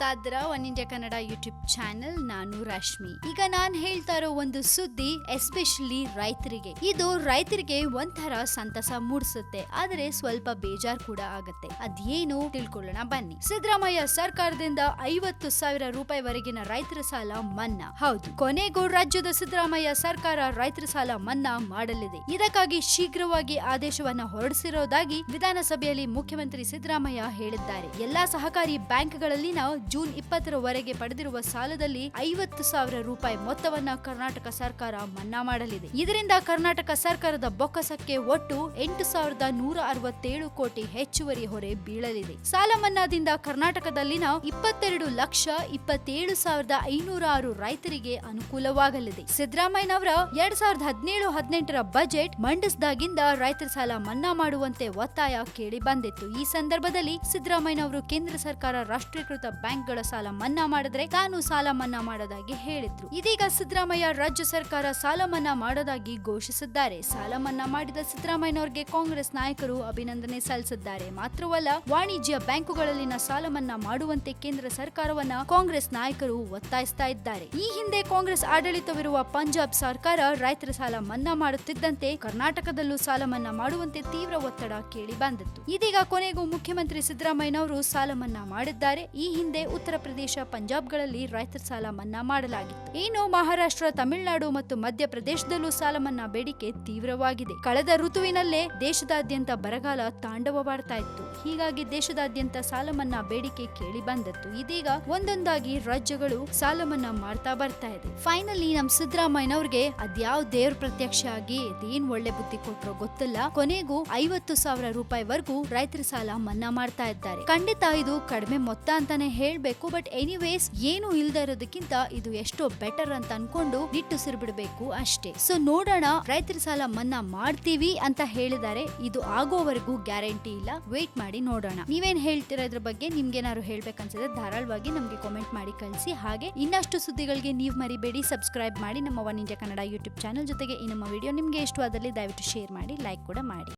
ನೋಡ್ತಾ ಇದ್ರ one India Kannada YouTube channel ನಾನು ರಶ್ಮಿ. ಈಗ ನಾನ್ ಹೇಳ್ತಾ ಇರೋ ಒಂದು ಸುದ್ದಿ, ಎಸ್ಪೆಷಲಿ ರೈತರಿಗೆ. ಇದು ರೈತರಿಗೆ ಒಂಥರ ಸಂತಸ ಮೂಡಿಸುತ್ತೆ, ಆದ್ರೆ ಸ್ವಲ್ಪ ಬೇಜಾರ್ ಕೂಡ ಆಗುತ್ತೆ. ಅದೇನು ತಿಳ್ಕೊಳ್ಳೋಣ ಬನ್ನಿ. ಸಿದ್ದರಾಮಯ್ಯ ಸರ್ಕಾರದಿಂದ ಐವತ್ತು ಸಾವಿರ ರೂಪಾಯಿವರೆಗಿನ ರೈತರ ಸಾಲ ಮನ್ನಾ. ಹೌದು, ಕೊನೆಗೂ ರಾಜ್ಯದ ಸಿದ್ದರಾಮಯ್ಯ ಸರ್ಕಾರ ರೈತರ ಸಾಲ ಮನ್ನಾ ಮಾಡಲಿದೆ. ಇದಕ್ಕಾಗಿ ಶೀಘ್ರವಾಗಿ ಆದೇಶವನ್ನ ಹೊರಡಿಸಿರೋದಾಗಿ ವಿಧಾನಸಭೆಯಲ್ಲಿ ಮುಖ್ಯಮಂತ್ರಿ ಸಿದ್ದರಾಮಯ್ಯ ಹೇಳಿದ್ದಾರೆ. ಎಲ್ಲಾ ಸಹಕಾರಿ ಬ್ಯಾಂಕ್ಗಳಲ್ಲಿನ ಜೂನ್ ಇಪ್ಪತ್ತರವರೆಗೆ ಪಡೆದಿರುವ ಸಾಲದಲ್ಲಿ ಐವತ್ತು ಸಾವಿರ ರೂಪಾಯಿ ಮೊತ್ತವನ್ನ ಕರ್ನಾಟಕ ಸರ್ಕಾರ ಮನ್ನಾ ಮಾಡಲಿದೆ. ಇದರಿಂದ ಕರ್ನಾಟಕ ಸರ್ಕಾರದ ಬೊಕ್ಕಸಕ್ಕೆ ಒಟ್ಟು ಎಂಟು ಸಾವಿರದ ನೂರ ಅರವತ್ತೇಳು ಕೋಟಿ ಹೆಚ್ಚುವರಿ ಹೊರೆ ಬೀಳಲಿದೆ. ಸಾಲ ಮನ್ನಾದಿಂದ ಕರ್ನಾಟಕದಲ್ಲಿನ ಇಪ್ಪತ್ತೆರಡು ಲಕ್ಷ ಇಪ್ಪತ್ತೇಳು ಸಾವಿರದ ಐನೂರ ಆರು ರೈತರಿಗೆ ಅನುಕೂಲವಾಗಲಿದೆ. ಸಿದ್ದರಾಮಯ್ಯನವರ ಎರಡ್ ಸಾವಿರದ ಹದಿನೇಳು ಹದಿನೆಂಟರ ಬಜೆಟ್ ಮಂಡಿಸಿದಾಗಿಂದ ರೈತರ ಸಾಲ ಮನ್ನಾ ಮಾಡುವಂತೆ ಒತ್ತಾಯ ಕೇಳಿ ಬಂದಿತ್ತು ಈ ಸಂದರ್ಭದಲ್ಲಿ ಸಿದ್ದರಾಮಯ್ಯನವರು ಕೇಂದ್ರ ಸರ್ಕಾರ ರಾಷ್ಟ್ರೀಕೃತ ಬ್ಯಾಂಕ್ಗಳ ಸಾಲ ಮನ್ನಾ ಮಾಡಿದ್ರೆ ತಾನು ಸಾಲ ಮನ್ನಾ ಮಾಡೋದಾಗಿ ಹೇಳಿದ್ರು. ಇದೀಗ ಸಿದ್ದರಾಮಯ್ಯ ರಾಜ್ಯ ಸರ್ಕಾರ ಸಾಲ ಮನ್ನಾ ಮಾಡೋದಾಗಿ ಘೋಷಿಸಿದ್ದಾರೆ. ಸಾಲ ಮನ್ನಾ ಮಾಡಿದ ಸಿದ್ದರಾಮಯ್ಯನವರಿಗೆ ಕಾಂಗ್ರೆಸ್ ನಾಯಕರು ಅಭಿನಂದನೆ ಸಲ್ಲಿಸಿದ್ದಾರೆ. ಮಾತ್ರವಲ್ಲ, ವಾಣಿಜ್ಯ ಬ್ಯಾಂಕುಗಳಲ್ಲಿನ ಸಾಲ ಮನ್ನಾ ಮಾಡುವಂತೆ ಕೇಂದ್ರ ಸರ್ಕಾರವನ್ನ ಕಾಂಗ್ರೆಸ್ ನಾಯಕರು ಒತ್ತಾಯಿಸ್ತಾ ಇದ್ದಾರೆ. ಈ ಹಿಂದೆ ಕಾಂಗ್ರೆಸ್ ಆಡಳಿತವಿರುವ ಪಂಜಾಬ್ ಸರ್ಕಾರ ರೈತರ ಸಾಲ ಮನ್ನಾ ಮಾಡುತ್ತಿದ್ದಂತೆ ಕರ್ನಾಟಕದಲ್ಲೂ ಸಾಲ ಮನ್ನಾ ಮಾಡುವಂತೆ ತೀವ್ರ ಒತ್ತಡ ಕೇಳಿ ಬಂದಿತ್ತು ಇದೀಗ ಕೊನೆಗೂ ಮುಖ್ಯಮಂತ್ರಿ ಸಿದ್ದರಾಮಯ್ಯನವರು ಸಾಲ ಮನ್ನಾ ಮಾಡಿದ್ದಾರೆ. ಈ ಹಿಂದೆ ಉತ್ತರ ಪ್ರದೇಶ ಪಂಜಾಬ್ಗಳಲ್ಲಿ ರೈತರ ಸಾಲ ಮನ್ನಾ ಮಾಡಲಾಗಿತ್ತು. ಇನ್ನು ಮಹಾರಾಷ್ಟ್ರ, ತಮಿಳುನಾಡು ಮತ್ತು ಮಧ್ಯಪ್ರದೇಶದಲ್ಲೂ ಸಾಲ ಮನ್ನಾ ಬೇಡಿಕೆ ತೀವ್ರವಾಗಿದೆ. ಕಳೆದ ಋತುವಿನಲ್ಲೇ ದೇಶದಾದ್ಯಂತ ಬರಗಾಲ ತಾಂಡವವಾಡ್ತಾ ಇತ್ತು. ಹೀಗಾಗಿ ದೇಶದಾದ್ಯಂತ ಸಾಲ ಮನ್ನಾ ಬೇಡಿಕೆ ಕೇಳಿ ಬಂದಿತ್ತು ಇದೀಗ ಒಂದೊಂದಾಗಿ ರಾಜ್ಯಗಳು ಸಾಲ ಮನ್ನಾ ಮಾಡ್ತಾ ಬರ್ತಾ ಇದೆ. ಫೈನಲಿ ನಮ್ ಸಿದ್ದರಾಮಯ್ಯನವ್ರಿಗೆ ಅದ್ಯಾವ ದೇವ್ರ ಪ್ರತ್ಯಕ್ಷ ಆಗಿ ಅದೇನ್ ಒಳ್ಳೆ ಬುದ್ಧಿ ಕೊಟ್ರೋ ಗೊತ್ತಿಲ್ಲ. ಕೊನೆಗೂ ಐವತ್ತು ಸಾವಿರ ರೂಪಾಯಿವರೆಗೂ ರೈತರ ಸಾಲ ಮನ್ನಾ ಮಾಡ್ತಾ ಇದ್ದಾರೆ. ಖಂಡಿತ ಇದು ಕಡಿಮೆ ಮೊತ್ತ ಅಂತಾನೆ ಹೇಳ್ಬೇಕು ಬಟ್ ಎನಿವೇಸ್ ಏನು ಇಲ್ದೇ ಇರೋದಕ್ಕಿಂತ ಇದು ಎಷ್ಟೋ ಬೆಟರ್ ಅಂತ ಅನ್ಕೊಂಡು ನಿಟ್ಟುಸಿರು ಬಿಡಬೇಕು ಅಷ್ಟೇ. ಸೊ ನೋಡೋಣ, ರೈತರ ಸಾಲ ಮನ್ನಾ ಮಾಡ್ತೀವಿ ಅಂತ ಹೇಳಿದ್ದಾರೆ. ಇದು ಆಗೋವರೆಗೂ ಗ್ಯಾರಂಟಿ ಇಲ್ಲ. ವೇಟ್ ಮಾಡಿ ನೋಡೋಣ. ನೀವೇನ್ ಹೇಳ್ತೀರಾ ಇದ್ರ ಬಗ್ಗೆ ನಿಮ್ಗೇನಾದ್ರು ಹೇಳ್ಬೇಕನ್ಸಿದ್ರೆ ಧಾರಾಳವಾಗಿ ನಮಗೆ ಕಾಮೆಂಟ್ ಮಾಡಿ ಕಳಿಸಿ. ಹಾಗೆ ಇನ್ನಷ್ಟು ಸುದ್ದಿಗಳಿಗೆ ನೀವು ಮರಿಬೇಡಿ. ಸಬ್ಸ್ಕ್ರೈಬ್ ಮಾಡಿ ನಮ್ಮ one India Kannada YouTube channel ಜೊತೆಗೆ ಈ ನಮ್ಮ ವಿಡಿಯೋ ನಿಮ್ಗೆ ಇಷ್ಟವಾದಲ್ಲಿ ದಯವಿಟ್ಟು ಶೇರ್ ಮಾಡಿ ಲೈಕ್ ಕೂಡ ಮಾಡಿ.